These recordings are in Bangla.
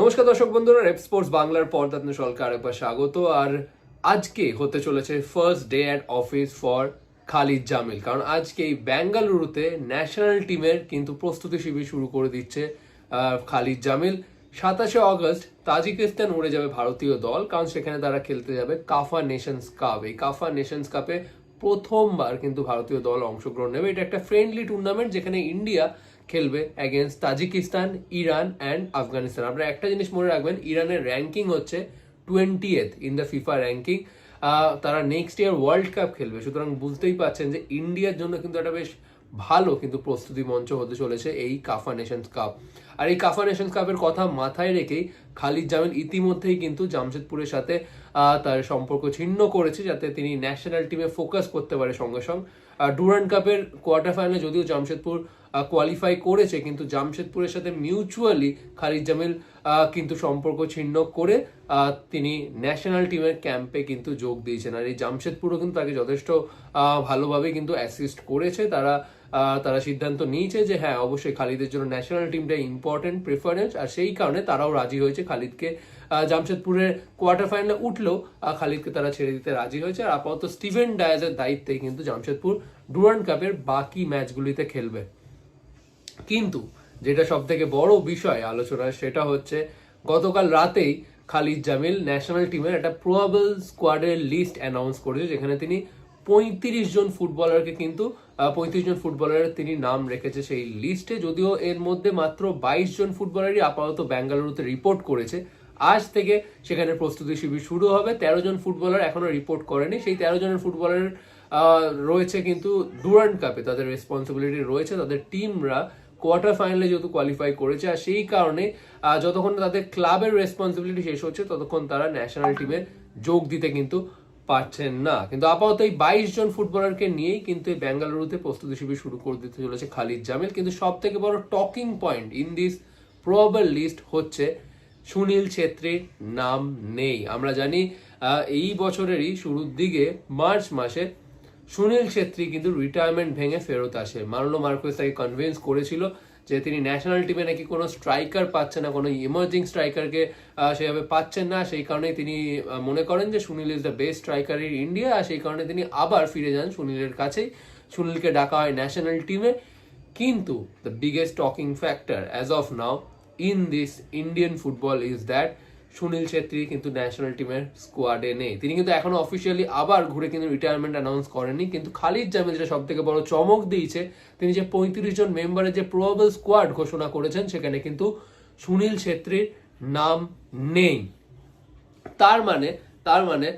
নমস্কার দর্শক বন্ধুরা রেপ স্পোর্টস বাংলার পর্দাত্ন সলকে আরেকবার স্বাগত। আর আজকে হতে চলেছে first day at office for Khalid Jamil. কারণ আজকে এই বেঙ্গালুরুতে ন্যাশনাল টিমের কিন্তু প্রস্তুতি শিবির শুরু করে দিচ্ছে খালিদ জামিল। সাতাশে অগস্ট তাজিকিস্তান উড়ে যাবে ভারতীয় দল, কারণ সেখানে তারা খেলতে যাবে কাফা নেশনস কাপ এই কাফা নেশনস কাপে প্রথমবার কিন্তু ভারতীয় দল অংশগ্রহণ নেবে। এটা একটা ফ্রেন্ডলি টুর্নামেন্ট যেখানে ইন্ডিয়া খেলবে against Tajikistan, Iran and Afghanistan. আপনারা একটা জিনিস মনে রাখবেন, ইরানের র্যাঙ্কিং হচ্ছে twenty eighth in the FIFA ranking তারা নেক্সট ইয়ার ওয়ার্ল্ড কাপ খেলবে। সুতরাং বুঝতেই পারছেন যে ইন্ডিয়ার জন্য কিন্তু একটা বেশ ভালো কিন্তু প্রস্তুতি মঞ্চ হতে চলেছে এই কাফা নেশনস কাপ। আর এই কাফা নেশনস কাপের কথা মাথায় রেখেই খালিদ জামিল ইতিমধ্যেই কিন্তু জামশেদপুরের সাথে তার সম্পর্ক ছিন্ন করেছে যাতে তিনি ন্যাশনাল টিমে ফোকাস করতে পারে সঙ্গে সঙ্গে। ডুরান্ড কাপের কোয়ার্টার ফাইনালে যদিও জামশেদপুর কোয়ালিফাই করেছে, কিন্তু জামশেদপুরের সাথে মিউচুয়ালি খালিদ জামিল কিন্তু সম্পর্ক ছিন্ন করে তিনি ন্যাশনাল টিমের ক্যাম্পে কিন্তু যোগ দিয়েছেন। আর এই জামশেদপুরও কিন্তু তাকে যথেষ্ট ভালোভাবে কিন্তু অ্যাসিস্ট করেছে। তারা তারা সিদ্ধান্ত নিয়েছে যে হ্যাঁ অবশ্যই খালিদের জন্য ন্যাশনাল টিমটা ইম্পর্টেন্ট প্রেফারেন্স আর সেই কারণে তারাও রাজি হয়েছে খালিদকে। জামশেদপুরের কোয়ার্টার ফাইনালে উঠলেও খালিদকে তারা ছেড়ে দিতে রাজি হয়েছে। আর আপাতত স্টিভেন ডায়াজের দায়িত্বে কিন্তু জামশেদপুর ডুরান্ড কাপের বাকি ম্যাচগুলিতে খেলবে। কিন্তু যেটা সব থেকে বড় বিষয় আলোচনার সেটা হচ্ছে গতকাল রাতেই খালিদ জামিল ন্যাশনাল টিমের একটা প্রোয়াবল স্কোয়াডের লিস্ট অ্যানাউন্স করেছে, যেখানে তিনি পঁয়ত্রিশ জন ফুটবলারকে কিন্তু পঁয়ত্রিশ জন ফুটবলারের তিনি নাম রেখেছে সেই লিস্টে। যদিও এর মধ্যে মাত্র বাইশ জন ফুটবলারই আপাতত বেঙ্গালুরুতে রিপোর্ট করেছে। আজ থেকে সেখানে প্রস্তুতি শিবির শুরু হবে। তেরো জন ফুটবলার এখনও রিপোর্ট করেনি। সেই তেরো জনের ফুটবলার রয়েছে কিন্তু ডুরান্ড কাপে। তাদের রেসপন্সিবিলিটি রয়েছে। তাদের টিমরা কোয়ার্টার ফাইনালে যেহেতু কোয়ালিফাই করেছে, আর সেই কারণে যতক্ষণ তাদের ক্লাবের রেসপন্সিবিলিটি শেষ হচ্ছে, ততক্ষণ তারা ন্যাশনাল টিমে যোগ দিতে কিন্তু পারছেন না। কিন্তু আপাতত এই বাইশ জন ফুটবলারকে নিয়েই কিন্তু এই বেঙ্গালুরুতে প্রস্তুতি শিবির শুরু করে দিতে চলেছে খালিদ জামিল। কিন্তু সব থেকে বড় talking point in this probable list হচ্ছে সুনীল ছেত্রীর নাম নেই। আমরা জানি এই বছরেরই শুরুর দিকে মার্চ মাসে সুনীল ছেত্রী কিন্তু রিটায়ারমেন্ট ভেঙে ফেরত আসে। মার্লো মার্কোস তাকে কনভিন্স করেছিল। যে তিনি ন্যাশনাল টিমে নাকি কোনো স্ট্রাইকার পাচ্ছে না, কোনো ইমার্জিং স্ট্রাইকারকে সেভাবে পাচ্ছেন না, সেই কারণে তিনি মনে করেন যে Sunil is the best striker in India আর সেই কারণে তিনি আবার ফিরে যান সুনীলের কাছেই। সুনীলকে ডাকা হয় ন্যাশনাল টিমে কিন্তু the biggest talking factor as of now in this Indian football is that Sunil Chhetri কিন্তু ন্যাশনাল টিমের স্কোয়াডে নেই। তিনি কিন্তু এখনও অফিসিয়ালি আবার ঘুরে কিন্তু রিটায়ারমেন্ট অ্যানাউন্স করেননি, কিন্তু খালিদ জামিল যেটা সব থেকে বড় চমক দিয়েছে, তিনি যে পঁয়ত্রিশ জন মেম্বারের যে প্রবাবল স্কোয়াড ঘোষণা করেছেন, সেখানে কিন্তু সুনীল ছেত্রীর নাম নেই। তার মানে তার মানে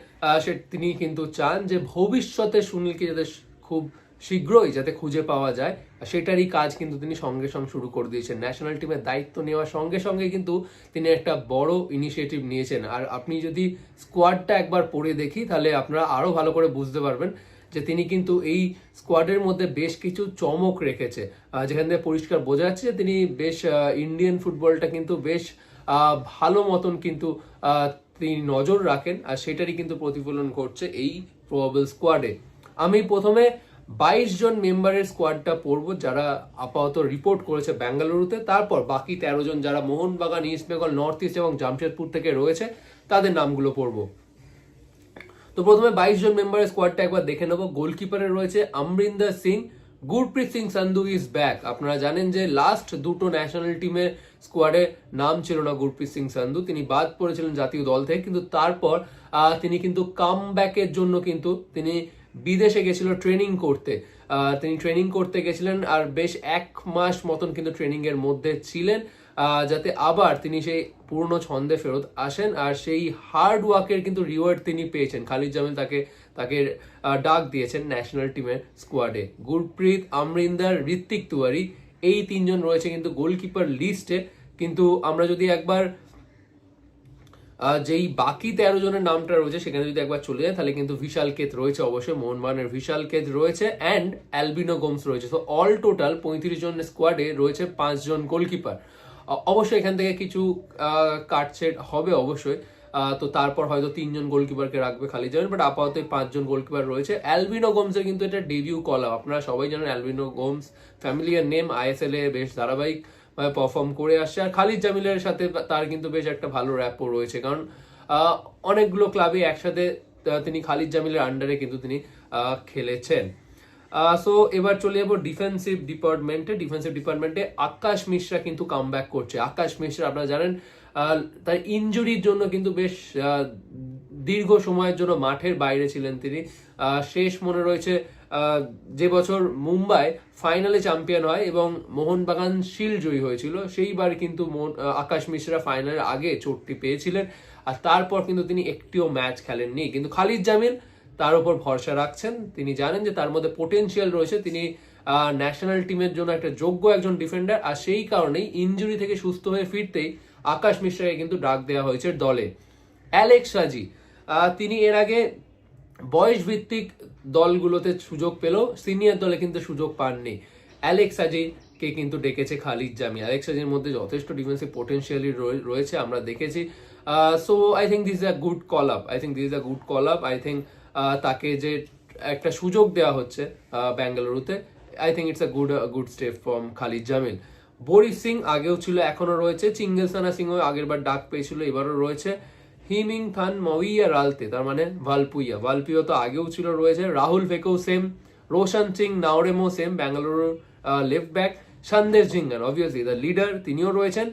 সে, তিনি কিন্তু চান যে ভবিষ্যতে সুনীলকে যাতে খুব শীঘ্রই যাতে খুঁজে পাওয়া যায়। সেটারই কাজ কিন্তু তিনি সঙ্গে সঙ্গে শুরু করে দিয়েছেন। ন্যাশনাল টিমের দায়িত্ব নেওয়ার সঙ্গে সঙ্গে কিন্তু তিনি একটা বড় ইনিশিয়েটিভ নিয়েছেন। আর আপনি যদি স্কোয়াডটা একবার পড়ে দেখি, তাহলে আপনারা আরও ভালো করে বুঝতে পারবেন যে তিনি কিন্তু এই স্কোয়াডের মধ্যে বেশ কিছু চমক রেখেছে। যেখান থেকে পরিষ্কার বোঝা যাচ্ছে যে তিনি বেশ ইন্ডিয়ান ফুটবলটা কিন্তু বেশ ভালো মতন কিন্তু তিনি নজর রাখেন। আর সেটারই কিন্তু প্রতিফলন ঘটছে এই প্রবাবল স্কোয়াডে আমি প্রথমে বাইশ জন মেম্বারের স্কোয়াডটা পড়ব যারা আপাতত রিপোর্ট করেছে বেঙ্গালুরুতে। তারপর বাকি তেরো জন যারা Mohun Bagan East Bengal North East এবং জামশেদপুর থেকে রয়েছে, তাদের নামগুলো পড়ব। তো প্রথমে বাইশ জন মেম্বারের স্কোয়াডটা একবার দেখে নেব। গোলকিপারে রয়েছে অমরিন্দর সিং, গুরপ্রীত সিং সান্ধু ইজ ব্যাক আপনারা জানেন যে লাস্ট দুটো ন্যাশনাল টিমের স্কোয়াডে নাম ছিল না গুরপ্রীত সিং সান্ধু। তিনি বাদ পড়েছিলেন জাতীয় দল থেকে, কিন্তু তারপর তিনি কিন্তু কাম ব্যাকের জন্য কিন্তু তিনি বিদেশে গেছিল ট্রেনিং করতে। তিনি ট্রেনিং করতে গেছিলেন আর বেশ এক মাস মতন কিন্তু ট্রেনিং এর মধ্যে ছিলেন যাতে আবার তিনি সেই পূর্ণ ছন্দে ফেরত আসেন আর সেই হার্ড ওয়ার্কের কিন্তু রিওয়ার্ড তিনি পেয়েছেন। খালিদ জামিল তাকে তাকে ডাক দিয়েছেন ন্যাশনাল টিমের স্কোয়াডে গুরপ্রীত, আমরিন্দার, ঋত্বিক তুয়ারি এই তিনজন রয়েছে কিন্তু গোলকিপার লিস্টে কিন্তু আমরা যদি একবার যেই বাকি তেরো জনের নামটা রয়েছে, সেখানে যদি একবার চলে যায় তাহলে কিন্তু বিশাল কেত রয়েছে অবশ্যই, মোহনবাগানের বিশাল কেত রয়েছে অ্যান্ড অ্যালবিনো গোমস রয়েছে। তো অল টোটাল পঁয়ত্রিশ জনের স্কোয়াডে রয়েছে পাঁচজন গোলকিপার অবশ্যই এখান থেকে কিছু কাটছেট হবে অবশ্যই। তো তারপর হয়তো তিনজন গোলকিপারকে রাখবে খালি জানেন বাট আপাতত পাঁচজন গোলকিপার রয়েছে। অ্যালবিনো গোমসের কিন্তু এটা ডেবিউ কল আপনারা সবাই জানেন Albino Gomes familiar name ISL এ বেশ ধারাবাহিক। পারফর্ম করে আসছে। আর খালিদ জামিলের সাথে তার কিন্তু বেশ একটা ভালো র্যাপও রয়েছে। কারণ অনেকগুলো ক্লাবে একসাথে তিনি খালিদ জামিলের আন্ডারে কিন্তু তিনি খেলেছেন। সো এবার চলে যাব ডিফেন্সিভ ডিপার্টমেন্টে ডিফেন্সিভ ডিপার্টমেন্টে আকাশ মিশ্রা কিন্তু কাম করছে। আকাশ মিশ্রা, আপনারা জানেন তার ইনজুরির জন্য কিন্তু বেশ দীর্ঘ সময়ের জন্য মাঠের বাইরে ছিলেন তিনি। শেষ মনে রয়েছে যে বছর মুম্বাই ফাইনালে চ্যাম্পিয়ন হয় এবং মোহনবাগান শিল্ড জয়ী হয়েছিল, সেইবার কিন্তু আকাশ মিশ্রা ফাইনালের আগে চোটটি পেয়েছিলেন আর তারপর কিন্তু তিনি একটিও ম্যাচ খেলেননি। কিন্তু খালিদ জামিল তার উপর ভরসা রাখছেন। তিনি জানেন যে তার মধ্যে পোটেনশিয়াল রয়েছে। তিনি ন্যাশনাল টিমের জন্য একটা যোগ্য একজন ডিফেন্ডার আর সেই কারণেই ইনজুরি থেকে সুস্থ হয়ে ফিরতেই আকাশ মিশ্রাকে কিন্তু ডাক দেওয়া হয়েছে দলে। অ্যালেক্স রাজি তিনি এর আগে বয়স ভিত্তিক দলগুলোতে সুযোগ পেলেও সিনিয়র দলে কিন্তু সুযোগ পাননি। অ্যালেক্স কিন্তু ডেকেছে খালিদ জামি অ্যালেক্স আজির মধ্যে যথেষ্ট ডিফেন্সিভ পোটেনশিয়ালি রয়েছে আমরা দেখেছি। So I think this is a good call up I think this is a good call up I think তাকে যে একটা সুযোগ দেওয়া হচ্ছে আহ, বেঙ্গালুরুতে I think it's a good good step from Khalid Jamil. Boris Singh আগেও ছিল এখনও রয়েছে। চিঙ্গেলসানা সিংও আগের বার ডাক পেয়েছিল এবারও রয়েছে। হিমিং থান মউইয়া রালতে, তার মানে ভালপুইয়া। ভালপুইয়া তো আগেও ছিল, রয়েছে। রাহুল ফেকেও same Roshan Singh নাওরেমো same Bengaluru left back Sandesh Jhingan obviously the leader তিনিও রয়েছেন।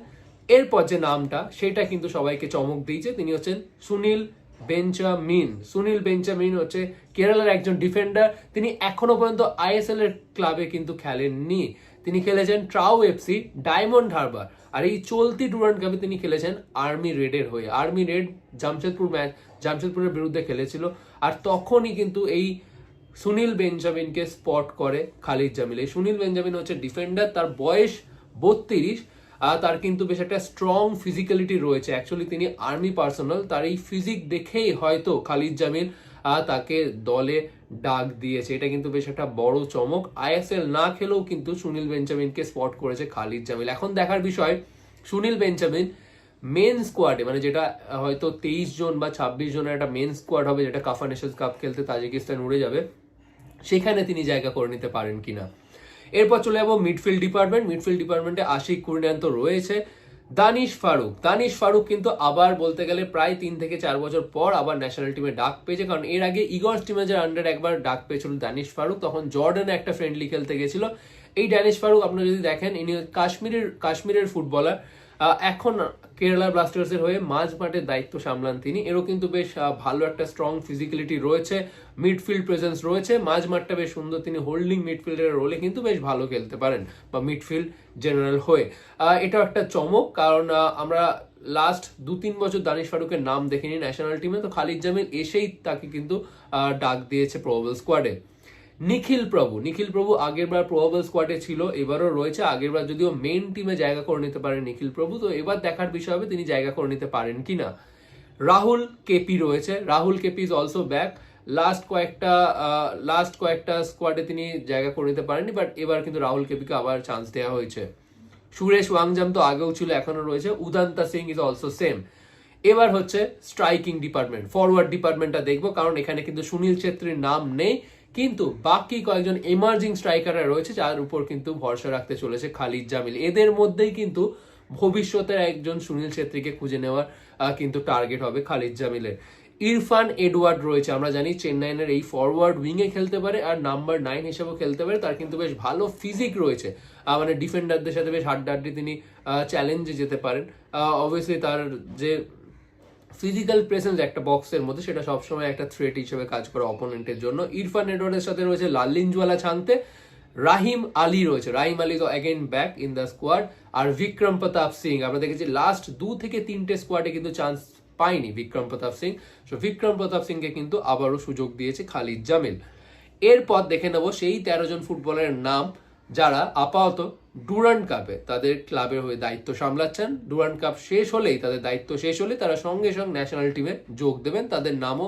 এরপর যে নামটা, সেটা কিন্তু সবাইকে চমক দিয়েছে। তিনি হচ্ছেন সুনীল বেঞ্চামিন সুনীল বেঞ্চামিন হচ্ছে কেরালার একজন ডিফেন্ডার তিনি এখনও পর্যন্ত আইএসএল এর ক্লাবে কিন্তু খেলেননি। তিনি খেলেছেন ট্রাউ এফসি, ডায়মন্ড হারবার, আর এই চলতি ডুরান্ট কাপে তিনি খেলেছেন আর্মি রেডের হয়ে। আর্মি রেড জামশেদপুর ম্যাচ, জামশেদপুরের বিরুদ্ধে খেলেছিল, আর তখনই কিন্তু এই সুনীল বেঞ্জামিনকে স্পট করে খালিদ জামিল। এই সুনীল বেঞ্জামিন হচ্ছে ডিফেন্ডার তার বয়স বত্রিশ তার কিন্তু বেশ একটা স্ট্রং ফিজিক্যালিটি রয়েছে। অ্যাকচুয়ালি তিনি আর্মি পার্সোনাল তার এই ফিজিক দেখেই হয়তো খালিদ জামিল তাকে দলে ডাক দিয়েছে। এটা কিন্তু বেশ একটা বড় চমক। আইএসএল না খেলেও কিন্তু সুনীল বেঞ্জামিনকে স্পট করেছে খালিদ জামিল। এখন দেখার বিষয়, সুনীল বেঞ্জামিন মেন স্কোয়াডে মানে যেটা হয়তো তেইশ জন বা ছাব্বিশ জনের একটা মেন স্কোয়াড হবে, যেটা কাফা নেশনস কাপ খেলতে তাজিকিস্তান উড়ে যাবে, সেখানে তিনি জায়গা করে নিতে পারেন কিনা। এরপর চলে যাব মিডফিল্ড ডিপার্টমেন্ট মিডফিল্ড ডিপার্টমেন্টে আশিক কুরিনান তো রয়েছে। দানিশ ফারুক। দানিশ ফারুক কিন্তু আবার বলতে গেলে প্রায় তিন থেকে চার বছর পর আবার ন্যাশনাল টিমে ডাক পেয়েছে। কারণ এর আগে ইগর স্টিমেজের আন্ডার একবার ডাক পেয়েছিল দানিশ ফারুক, তখন জর্ডানে একটা ফ্রেন্ডলি খেলতে গেছিল। এই ড্যানিশ ফারুক আপনারা যদি দেখেন, ইনি কাশ্মীরের কাশ্মীরের ফুটবলার এখন কেরালা ব্লাস্টার্সের হয়ে মাঝ মাঠের দায়িত্ব সামলান তিনি। এরও কিন্তু বেশ ভালো একটা স্ট্রং ফিজিক্যালিটি রয়েছে মিডফিল্ড প্রেজেন্স রয়েছে। মাঝ মাঠটা বেশ সুন্দর তিনি হোল্ডিং মিডফিল্ডের রোলে কিন্তু বেশ ভালো খেলতে পারেন, বা মিডফিল্ড জেনারেল হয়ে। এটাও একটা চমক, কারণ আমরা লাস্ট দু তিন বছর দানিশ ফারুকের নাম দেখিনি ন্যাশনাল টিমে তো খালিদ জামিল এসেই তাকে কিন্তু ডাক দিয়েছে প্রবল স্কোয়াডে নিখিল প্রভু। নিখিল প্রভু আগেরবার প্রবাবল স্কোয়াডে ছিল, এবারও রয়েছে। আগেরবার যদিও মেন টিমে জায়গা করে নিতে পারেন নিখিল প্রভু, তো এবার দেখার বিষয় হবে তিনি জায়গা করে নিতে পারেন কিনা। রাহুল কেপি রয়েছে। Rahul KP is also back last কয়েকটা লাস্ট কয়েকটা স্কোয়াডে তিনি জায়গা করে নিতে পারেননি বাট এবার কিন্তু রাহুল কেপিকে আবার চান্স দেওয়া হয়েছে। সুরেশ ওয়াংজাম তো আগেও ছিল এখনও রয়েছে। Udanta Singh is also same এবার হচ্ছে স্ট্রাইকিং ডিপার্টমেন্ট ফরওয়ার্ড ডিপার্টমেন্টটা দেখব, কারণ এখানে কিন্তু সুনীল ছেত্রীর নাম নেই। কিন্তু বাকি কয়েকজন এমার্জিং স্ট্রাইকাররা রয়েছে, যার উপর কিন্তু ভরসা রাখতে চলেছে খালিদ জামিল। এদের মধ্যেই কিন্তু ভবিষ্যতের একজন সুনীল ছেত্রীকে খুঁজে নেওয়ার কিন্তু টার্গেট হবে খালিদ জামিলের। ইরফান এডওয়ার্ড রয়েছে, আমরা জানি চেন্নাইনের এই ফরওয়ার্ড উইংয়ে খেলতে পারে আর নাম্বার নাইন হিসেবেও খেলতে পারে। তার কিন্তু বেশ ভালো ফিজিক রয়েছে। মানে ডিফেন্ডারদের সাথে বেশ হাড্ডাহাড্ডি তিনি চ্যালেঞ্জে যেতে পারেন। অবভিয়াসলি তার যে ফিজিক্যাল প্রেসেন্স একটা বক্সের মধ্যে, সেটা সবসময় একটা থ্রেট হিসেবে কাজ করে অপোনেন্টের জন্য। ইরফান এডওয়ার্ডের সাথে রয়েছে লাল্লিনজওয়ালা ছানতে, রাহিম আলী রয়েছে। রাহিম আলী তো again back in the squad আর বিক্রম প্রতাপ সিং, আমরা দেখেছি লাস্ট দু থেকে তিনটে স্কোয়াডে কিন্তু চান্স পায়নি বিক্রম প্রতাপ সিং। সো বিক্রম প্রতাপ সিংকে কিন্তু আবারও সুযোগ দিয়েছে খালিদ জামিল। এরপর দেখে নেব সেই তেরো জন ফুটবলারের নাম। যারা আপাতত ডুরান্ড কাপে তাদের ক্লাবের হয়ে দায়িত্ব সামলাচ্ছেন। ডুরান্ড কাপ শেষ হলেই, তাদের দায়িত্ব শেষ হলে তারা সঙ্গে সঙ্গে ন্যাশনাল টিমে যোগ দেবেন। তাদের নামও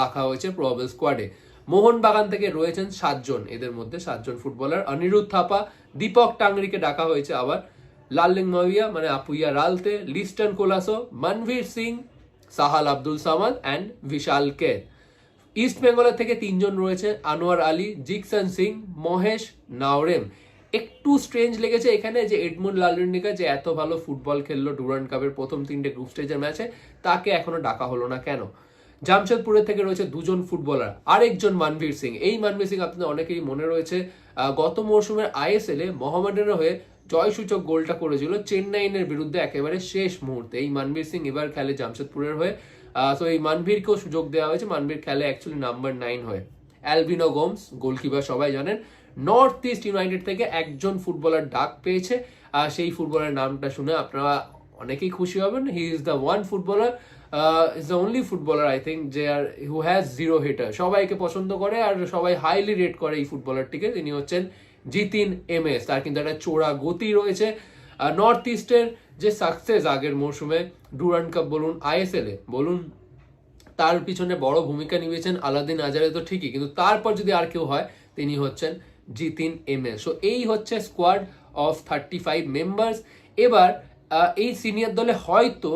রাখা হয়েছে প্রবাবল স্কোয়াডে মোহনবাগান থেকে রয়েছেন সাতজন। এদের মধ্যে সাতজন ফুটবলার। অনিরুদ্ধ থাপা, দীপক টাংরিকে ডাকা হয়েছে আবার। লাল্লিং মাবিয়া মানে আপুইয়া রালতে। লিস্টন কোলাসো, মনভীর সিং, সাহাল আব্দুল সামাদ অ্যান্ড বিশাল কে ইস্ট বেঙ্গলের থেকে তিনজন রয়েছে, আনোয়ার আলী, জিকসন সিং, মহেশ, নাওরেম। একটু স্ট্রেঞ্জ লেগেছে এখানে যে এডমুন্ড লালুন্ডিকা যে এত ভালো ফুটবল খেললো ডুরান্ড কাপের প্রথম তিনটে গ্রুপ স্টেজের ম্যাচে তাকে এখনও ডাকা হলো না কেন? জামশেদপুরের থেকে রয়েছে দুজন ফুটবলার, আরেকজন মানবীর সিং। এই মানবীর সিং আপনাদের অনেকেরই মনে রয়েছে গত মৌসুমের আইএসএল এ মোহামেডানের হয়ে জয়সূচক গোলটা করেছিল চেন্নাইনের বিরুদ্ধে একেবারে শেষ মুহূর্তে। এই মানবীর সিং এবার খেলে জামশেদপুরের হয়ে। তো এই মানবীরকেও সুযোগ দেওয়া হয়েছে। মানবীর খেলে অ্যাকচুয়ালি নাম্বার নাইন হয়ে। অ্যালবিনো গোমস গোলকিপার সবাই জানেন নর্থ ইস্ট ইউনাইটেড থেকে একজন ফুটবলার ডাক পেয়েছে। আর সেই ফুটবলারের নামটা শুনে আপনারা অনেকেই খুশি হবেন। He is the one footballer is the only footballer I think যে আর হু হ্যাজ জিরো হিটার সবাইকে পছন্দ করে আর সবাই হাইলি রেট করে এই ফুটবলারটিকে তিনি হচ্ছেন জিতিন এম এস। তার কিন্তু একটা চোরা গতি রয়েছে নর্থ ইস্টের যে সাকসেস আগের মৌসুমে ডুরান্ড কাপ বলুন আইএসএল এ, বলুন, তার পিছনে বড় ভূমিকা নিয়েছেন আলাদিন আজারে তো ঠিকই, কিন্তু তারপর যদি আর কেউ হয়, তিনি হচ্ছেন জিতিন এম এস সো এই হচ্ছে squad of thirty five members এবার এই সিনিয়র দলে হয়তো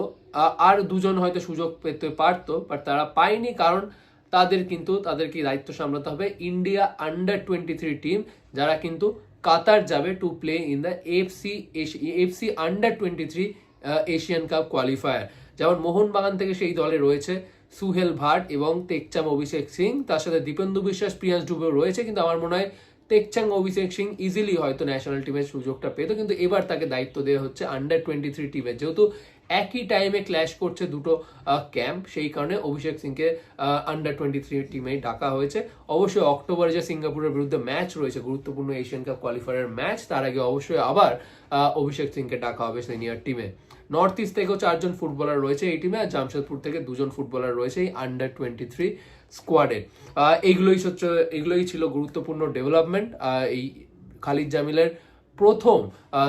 আর দুজন হয়তো সুযোগ পেতে পারতো বাট তারা পায়নি কারণ তাদের কিন্তু তাদেরকে দায়িত্ব সামলাতে হবে? India under twenty three team যারা কিন্তু কাতার যাবে to play in the FC FC under twenty three Asian Cup qualifier যেমন মোহনবাগান থেকে সেই দলে রয়েছে সুহেল ভাট এবং তেকচাম অভিষেক সিং। তার সাথে দীপেন্দু বিশ্বাস, প্রিয়াস ডুবেও রয়েছে, কিন্তু আমার মনে হয় তেকচাং অভিষেক সিং ইজিলি হয়তো ন্যাশনাল টিমের সুযোগটা পেত, কিন্তু এবার তাকে দায়িত্ব দেওয়া হচ্ছে আন্ডার টোয়েন্টি থ্রি টিমের যেহেতু একই টাইমে ক্ল্যাশ করছে দুটো ক্যাম্প সেই কারণে অভিষেক সিংকে আন্ডার টোয়েন্টি থ্রি টিমে ডাকা হয়েছে। অবশ্যই অক্টোবরে যে সিঙ্গাপুরের বিরুদ্ধে ম্যাচ রয়েছে, গুরুত্বপূর্ণ এশিয়ান কাপ কোয়ালিফায়ারের ম্যাচ তার আগে অবশ্যই আবার অভিষেক সিংকে ডাকা হবে সিনিয়র টিমে নর্থ ইস্ট থেকেও চারজন ফুটবলার রয়েছে এই টিমে আর জামশেদপুর থেকে দুজন ফুটবলার রয়েছে এই আন্ডার টোয়েন্টি থ্রি স্কোয়াডে এইগুলোই হচ্ছে, এগুলোই ছিল গুরুত্বপূর্ণ ডেভেলপমেন্ট এই খালিদ জামিলের প্রথম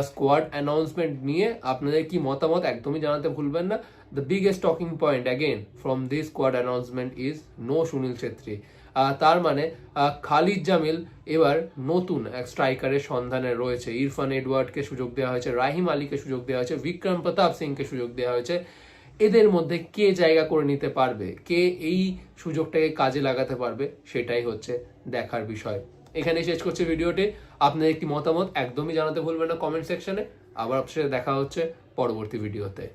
স্কোয়াড অ্যানাউন্সমেন্ট নিয়ে আপনাদের কি মতামত একদমই জানাতে ভুলবেন না। The biggest talking point again from this squad announcement is no Sunil Chhetri তার মানে খালিদ জামিল এবার নতুন এক স্ট্রাইকারের সন্ধানে রয়েছে। ইরফান এডওয়ার্ডকে সুযোগ দেওয়া হয়েছে, রাহিম আলীকে সুযোগ দেওয়া হয়েছে, বিক্রম প্রতাপ সিংকে সুযোগ দেওয়া হয়েছে। এদের মধ্যে কে জায়গা করে নিতে পারবে? কে এই সুযোগটাকে কাজে লাগাতে পারবে? সেটাই হচ্ছে দেখার বিষয়। এখানে শেষ করছে ভিডিওটি। আপনাদের একটি মতামত একদমই জানাতে ভুলবেন না কমেন্ট সেকশনে আবার আপনার সাথে দেখা হচ্ছে পরবর্তী ভিডিওতে